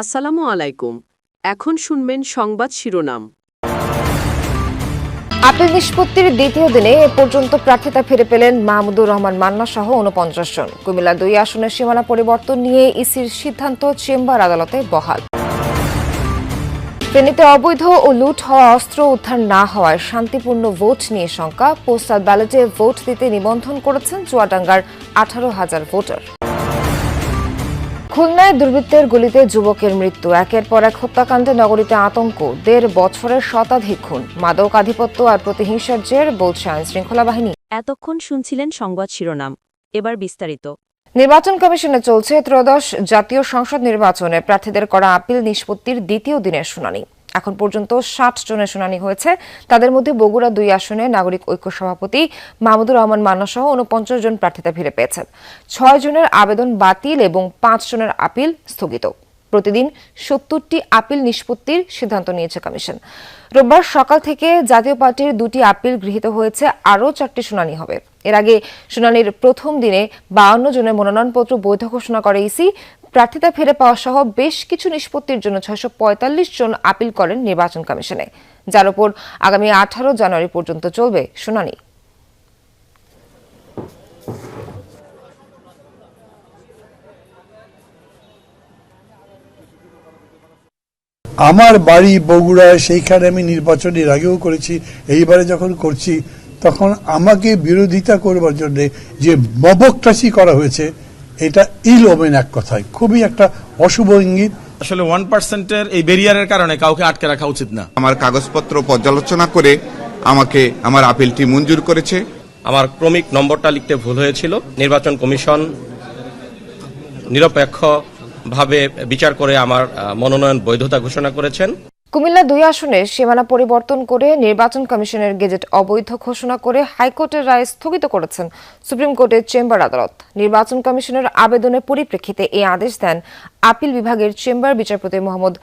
আসসালামু আলাইকুম। এখন শুনবেন সংবাদ শিরোনাম। আপিল নিষ্পত্তির দ্বিতীয় দিনে এ পর্যন্ত প্রার্থিতা ফিরে পেলেন মাহমুদুর রহমান মান্না সহ উনপঞ্চাশ জন। কুমিল্লা দুই আসনের সীমানা পরিবর্তন নিয়ে ইসির সিদ্ধান্ত চেম্বার আদালতে বহাল। ফেনীতে অবৈধ ও লুট হওয়া অস্ত্র উদ্ধার না হওয়ায় শান্তিপূর্ণ ভোট নিয়ে শঙ্কা। পোস্টাল ব্যালটে ভোট দিতে নিবন্ধন করেছেন চুয়াডাঙ্গার আঠারো হাজার ভোটার। খুলনায় দুর্বৃত্তের গুলিতে যুবকের মৃত্যু। একের পর এক হত্যাকাণ্ডে নগরীতে আতঙ্ক। দেড় বছরের শতাধিক খুন। মাদক আধিপত্য আর প্রতিহিংসার জের বলছে আইন শৃঙ্খলা বাহিনী। এতক্ষণ শুনছিলেন সংবাদ শিরোনাম। এবার বিস্তারিত। নির্বাচন কমিশনে চলছে ত্রয়োদশ জাতীয় সংসদ নির্বাচনে প্রার্থীদের করা আপিল নিষ্পত্তির দ্বিতীয় দিনের শুনানি। এখন পর্যন্ত ষাট জনের শুনানি হয়েছে। তাদের মধ্যে বগুড়া দুই আসনে নাগরিক ঐক্য সভাপতি মাহমুদুর রহমান মান্না সহ উনপঞ্চাশ জন প্রার্থীতা ফিরে পেয়েছেন। ছয় জনের আবেদন বাতিল এবং পাঁচ জনের আপিল স্থগিত। প্রতিদিন সত্তরটি আপিল নিষ্পত্তির সিদ্ধান্ত নিয়েছে কমিশন। রোববার সকাল থেকে জাতীয় পার্টির দুটি আপিল গৃহীত হয়েছে, আরও চারটি শুনানি হবে। এর আগে শুনানির প্রথম দিনে বাউন্ন জনের মনোনয়নপত্র বৈধ ঘোষণা করে ইসি প্রার্থিতা ফিরে পাওয়া সহ বেশ কিছু নিষ্পত্তির জন্য ছয়শো পঁয়তাল্লিশ জন আপিল করেন নির্বাচন কমিশনে। যার উপর আগামী আঠারো জানুয়ারি পর্যন্ত চলবে শুনানি। আমার বাড়ি বগুড়ায়, সেইখানে আমি নির্বাচন এর আগেও করেছি, এইবারে যখন করছি, তখন আমাকে বিরোধিতা করবার জন্য যে মবকটাসি করা হয়েছে এটা ইল ওমেন এক কথায়। খুবই একটা অশুভ ইঙ্গিত। আসলে ওয়ান পার্সেন্টের এই ব্যারিয়ারের কারণে কাউকে আটকে রাখা উচিত না। আমার কাগজপত্র পর্যালোচনা করে আমাকে আমার আপিলটি মঞ্জুর করেছে। আমার ক্রমিক নম্বরটা লিখতে ভুল হয়েছিল। নির্বাচন কমিশন নিরপেক্ষভাবে বিচার করে আমার মনোনয়ন বৈধতা ঘোষণা করেছেন। কুমিল্লা দুই আসনে সীমানা পরিবর্তন করে নির্বাচন কমিশনের গেজেট অবৈধ ঘোষণা করে হাইকোর্টের রায় স্থগিত করেছেন সুপ্রিম কোর্টের চেম্বার আদালত। নির্বাচন কমিশনের আবেদনের পরিপ্রেক্ষিতে এই আদেশ দেন আপিল বিভাগের চেম্বার বিচারপতি মোহাম্মদ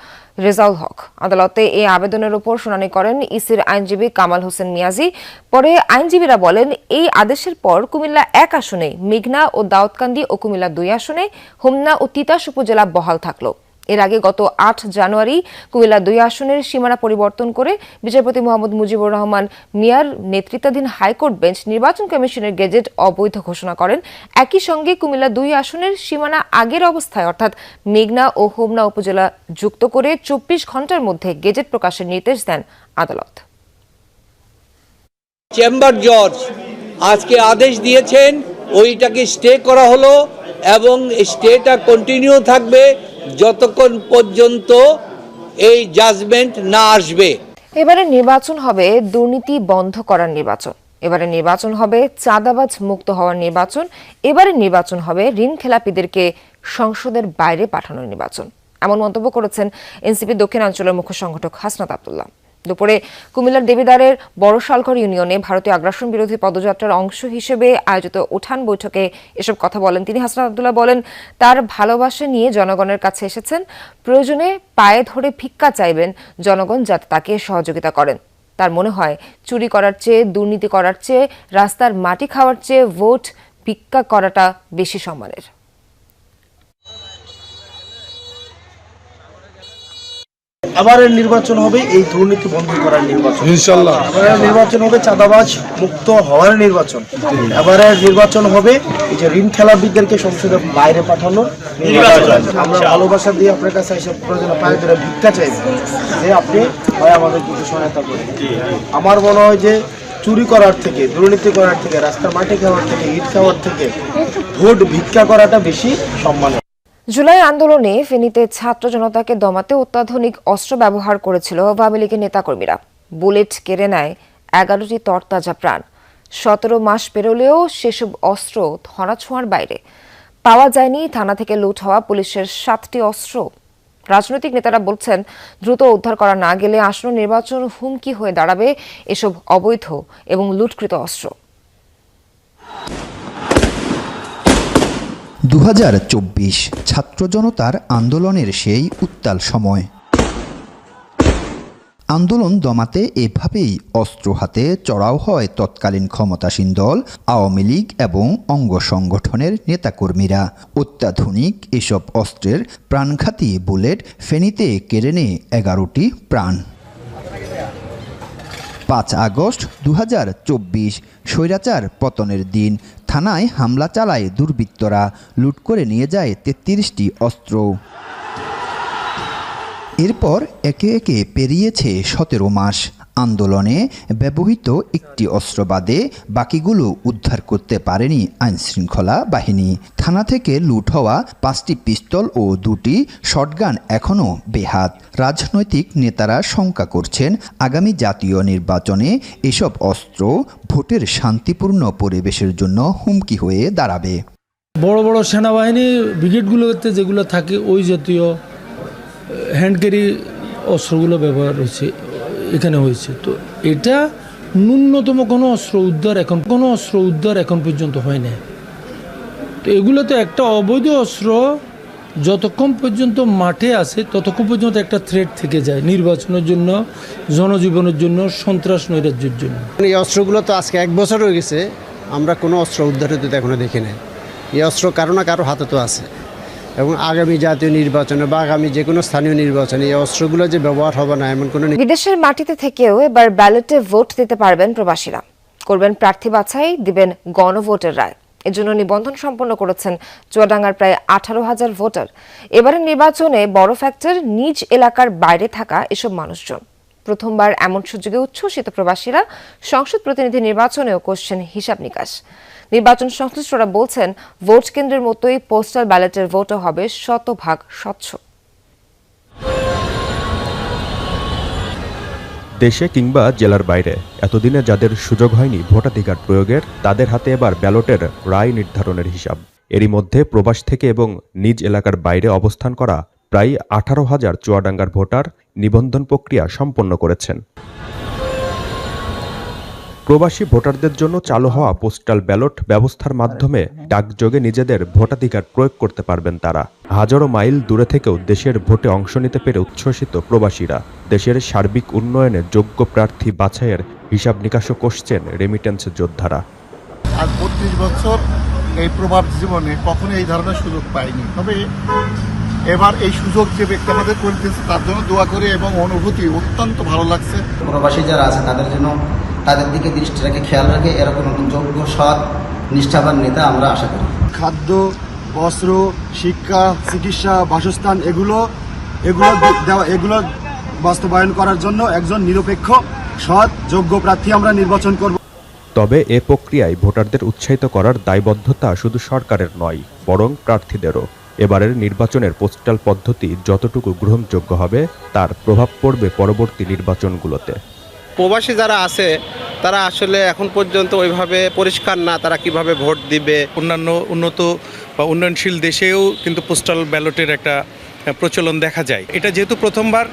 রেজাউল হক। আদালতে এই আবেদনের উপর শুনানি করেন ইসির আইনজীবী কামাল হোসেন মিয়াজি। পরে আইনজীবীরা বলেন, এই আদেশের পর কুমিল্লা এক আসনে মেঘনা ও দাউদকান্দি ও কুমিল্লা দুই আসনে হোমনা ও তিতাস উপজেলা বহাল থাকল। এর আগে গত আট জানুয়ারি কুমিল্লা দুই আসনের সীমানা পরিবর্তন করে বিচারপতি মোহাম্মদ মুজিবুর রহমান মিয়ার নেতৃত্বাধীন হাইকোর্ট বেঞ্চ নির্বাচন কমিশনের গেজেট অবৈধ ঘোষণা করেন। একই সঙ্গে কুমিল্লা দুই আসনের সীমানা আগের অবস্থায়, অর্থাৎ মেঘনা ও হোমনা উপজেলা যুক্ত করে চব্বিশ ঘণ্টার মধ্যে গেজেট প্রকাশের নির্দেশ দেন আদালত। চেম্বার জজ আজকে আদেশ দিয়েছেন, ওইটাকে স্টে করা হলো এবং স্টেটা কন্টিনিউ থাকবে। যতক্ষণ পর্যন্ত এই জাজমেন্ট না আসবে। এবারে নির্বাচন হবে দুর্নীতি বন্ধ করার নির্বাচন। এবারে নির্বাচন হবে চাঁদাবাজ মুক্ত হওয়ার নির্বাচন। এবারে নির্বাচন হবে ঋণ খেলাপিদেরকে সংসদের বাইরে পাঠানোর নির্বাচন। এমন মন্তব্য করেছেন এনসিপি দক্ষিণাঞ্চলের মুখ্য সংগঠক হাসনাত আবদুল্লাহ। দুপুরে কুমিল্লার দেবিদারের বড়শালঘর ইউনিয়নে ভারতীয় আগ্রাসন বিরোধী পদযাত্রার অংশ হিসেবে আয়োজিত উঠান বৈঠকে এসব কথা বলেন তিনি। হাসনাত আবদুল্লাহ বলেন, তার ভালোবাসা নিয়ে জনগণের কাছে এসেছেন। প্রয়োজনে পায়ে ধরে ভিক্ষা চাইবেন জনগণ যাতে তাকে সহযোগিতা করেন। তার মনে হয়, চুরি করার চেয়ে, দুর্নীতি করার চেয়ে, রাস্তার মাটি খাওয়ার চেয়ে, ভোট ভিক্ষা করাটা বেশি সম্মানের। এবারের নির্বাচন হবে এই দুর্নীতি বন্ধ করার নির্বাচন। ইনশাল্লাহ। এবারের নির্বাচন হবে চাঁদাবাজ মুক্ত হওয়ার নির্বাচন। এবারের নির্বাচন হবে এই যে ঋণ খেলাবিদদেরকে সংসদের বাইরে পাঠানো আমরা ভালোবাসা দিয়ে আপনার কাছে এসব প্রয়োজনে পায়ে ধরে ভিক্ষা চাইব যে আপনি হয় আমাদের কিছু সহায়তা করেন। আমার মনে হয় যে চুরি করার থেকে দুর্নীতি করার থেকে রাস্তার মাটি খাওয়ার থেকে ইট খাওয়ার থেকে ভোট ভিক্ষা করাটা বেশি সম্মানের। জুলাই আন্দোলনে ফেনীতে ছাত্র জনতাকে দমাতে অত্যাধুনিক অস্ত্র ব্যবহার করেছিল আওয়ামী লীগের নেতাকর্মীরা। বুলেট কেড়ে নেয় এগারোটি তরতাজা প্রাণ। সতেরো মাস পেরোলেও সেসব অস্ত্র ধরাছোঁয়ার বাইরে। পাওয়া যায়নি থানা থেকে লুট হওয়া পুলিশের সাতটি অস্ত্র। রাজনৈতিক নেতারা বলছেন, দ্রুত উদ্ধার করা না গেলে আসন্ন নির্বাচন হুমকি হয়ে দাঁড়াবে এসব অবৈধ এবং লুটকৃত অস্ত্র। দু ছাত্র জনতার আন্দোলনের সেই উত্তাল সময়। আন্দোলন দমাতে এভাবেই অস্ত্র হাতে চড়াও হয় তৎকালীন ক্ষমতাসীন দল, আওয়ামী লীগ এবং অঙ্গ সংগঠনের নেতাকর্মীরা। অত্যাধুনিক এসব অস্ত্রের প্রাণঘাতী বুলেট ফেনীতে কেড়ে নেয় এগারোটি প্রাণ। পাঁচ আগস্ট দু হাজার চব্বিশ স্বৈরাচার পতনের দিন থানায় হামলা চালায় দুর্বৃত্তরা, লুট করে নিয়ে যায় তেত্রিশটি অস্ত্র। এরপর একে একে পেরিয়েছে সতেরো মাস। আন্দোলনে ব্যবহৃত একটি অস্ত্র বাদে বাকিগুলো উদ্ধার করতে পারেনি আইনশৃঙ্খলা বাহিনী। থানা থেকে লুট হওয়া পাঁচটি পিস্তল ও দুটি শটগান এখনও বেহাত। রাজনৈতিক নেতারা শঙ্কা করছেন, আগামী জাতীয় নির্বাচনে এসব অস্ত্র ভোটের শান্তিপূর্ণ পরিবেশের জন্য হুমকি হয়ে দাঁড়াবে। বড় বড় সেনাবাহিনী ব্রিগেডগুলোতে যেগুলো থাকে, ওই জাতীয় হ্যান্ড ক্যারি অস্ত্রগুলো ব্যবহার হয়েছে এখানে হয়েছে। তো এটা ন্যূনতম কোনো অস্ত্র উদ্ধার এখন, কোনো অস্ত্র উদ্ধার এখন পর্যন্ত হয় না তো এগুলো তো একটা অবৈধ অস্ত্র যতক্ষণ পর্যন্ত মাঠে আছে, ততক্ষণ পর্যন্ত একটা থ্রেট থেকে যায় নির্বাচনের জন্য, জনজীবনের জন্য, সন্ত্রাস নৈরাজ্যের জন্য। এই অস্ত্রগুলো তো আজকে এক বছর হয়ে গেছে, আমরা কোনো অস্ত্র উদ্ধার হতে তো এখনও দেখি নাই। এই অস্ত্র কারও না কারও হাতে তো আছে। এবং আগামী জাতীয় নির্বাচনে বা আগামী যে কোনো স্থানীয় নির্বাচনে এই অস্ত্রগুলো যে ব্যবহার হবে না, এমন কোনো বিদেশের মাটিতে থেকেও এবার ব্যালটে ভোট দিতে পারবেন প্রবাসীরা। করবেন প্রার্থী বাছাই, দিবেন গণভোটের রায়। এজন্য নিবন্ধন সম্পন্ন করেছেন চুয়াডাঙ্গার প্রায় আঠারো হাজার ভোটার। এবারের নির্বাচনে বড় ফ্যাক্টর নিজ এলাকার বাইরে থাকা এসব মানুষজন। প্রথমবার এমন সুযোগে উচ্ছ্বসিত প্রবাসীরা সংসদ প্রতিনিধি নির্বাচনেও করছেন হিসাব নিকাশ। নির্বাচন সংশ্লিষ্টরা বলছেন, ভোট কেন্দ্রের মতোই পোস্টাল ব্যালটের ভোটও হবে শতভাগ স্বচ্ছ। দেশে কিংবা জেলার বাইরে, এতদিনে যাদের সুযোগ হয়নি ভোটাধিকার প্রয়োগের, তাদের হাতে এবার ব্যালটের রায় নির্ধারণের হিসাব। এরই মধ্যে প্রবাস থেকে এবং নিজ এলাকার বাইরে অবস্থান করা প্রায় আঠারো হাজার চুয়াডাঙ্গার ভোটার নিবন্ধন প্রক্রিয়া সম্পন্ন করেছেন। প্রবাসী ভোটারদের জন্য চালু হওয়া পোস্টাল ব্যালট ব্যবস্থার মাধ্যমে ডাকযোগে নিজেদের ভোটাধিকার প্রয়োগ করতে পারবেন তারা। হাজারো মাইল দূরে থেকেও দেশের ভোটে অংশ নিতে পেরে উচ্ছ্বসিত প্রবাসীরা। দেশের সার্বিক উন্নয়নে যোগ্য প্রার্থী বাছাইয়ের হিসাব নিকাশও করছেন রেমিটেন্স যোদ্ধারা। আজ বত্রিশ বছর এই প্রভাব জীবনে কখনো এই ধরনের সুযোগ পাইনি। তবে এবার এই সুযোগ যে ব্যক্তি আমাদের করে দিয়েছে তার জন্য দোয়া করে এবং অনুভূতি অত্যন্ত ভালো লাগছে। প্রবাসী যারা আছে তাদের জন্য তাদের দিকে দৃষ্টি রাখে খেয়াল রাখে এরকম যোগ্য সৎ নিষ্ঠাবান নেতা আমরা আশা করি। খাদ্য বস্ত্র শিক্ষা চিকিৎসা বাসস্থান এগুলো এগুলো দেওয়া এগুলো বাস্তবায়ন করার জন্য একজন নিরপেক্ষ সৎ যোগ্য প্রার্থী আমরা নির্বাচন করব। তবে এ প্রক্রিয়ায় ভোটারদের উৎসাহিত করার দায়বদ্ধতা শুধু সরকারের নয় বরং প্রার্থীদেরও। এবারের নির্বাচনের পোস্টাল পদ্ধতি যতটুকু গ্রহণযোগ্য হবে তার প্রভাব পড়বে পরবর্তী নির্বাচনগুলোতে। প্রবাসী যারা আছে তারা আসলে এখন পর্যন্ত ওইভাবে পরিষ্কার না তারা কীভাবে ভোট দিবে? অন্যান্য উন্নত বা উন্নয়নশীল দেশেও কিন্তু পোস্টাল ব্যালটের একটা প্রচলন দেখা যায়। এটা যেহেতু প্রথমবার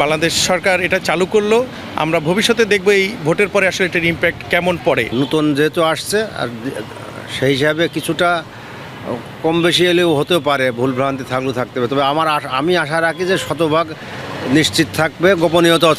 বাংলাদেশ সরকার এটা চালু করল আমরা ভবিষ্যতে দেখব এই ভোটের পরে আসলে এটার ইম্প্যাক্ট কেমন পড়ে। নতুন যেহেতু আসছে আর সেই হিসাবে কিছুটা কম বেশি এলেও হতে পারে ভুলভ্রান্তি থাকলেও থাকতে হবে তবে আমার আমি আশা রাখি যে শতভাগ নিশ্চিত থাকবে, গোপনীয়তাও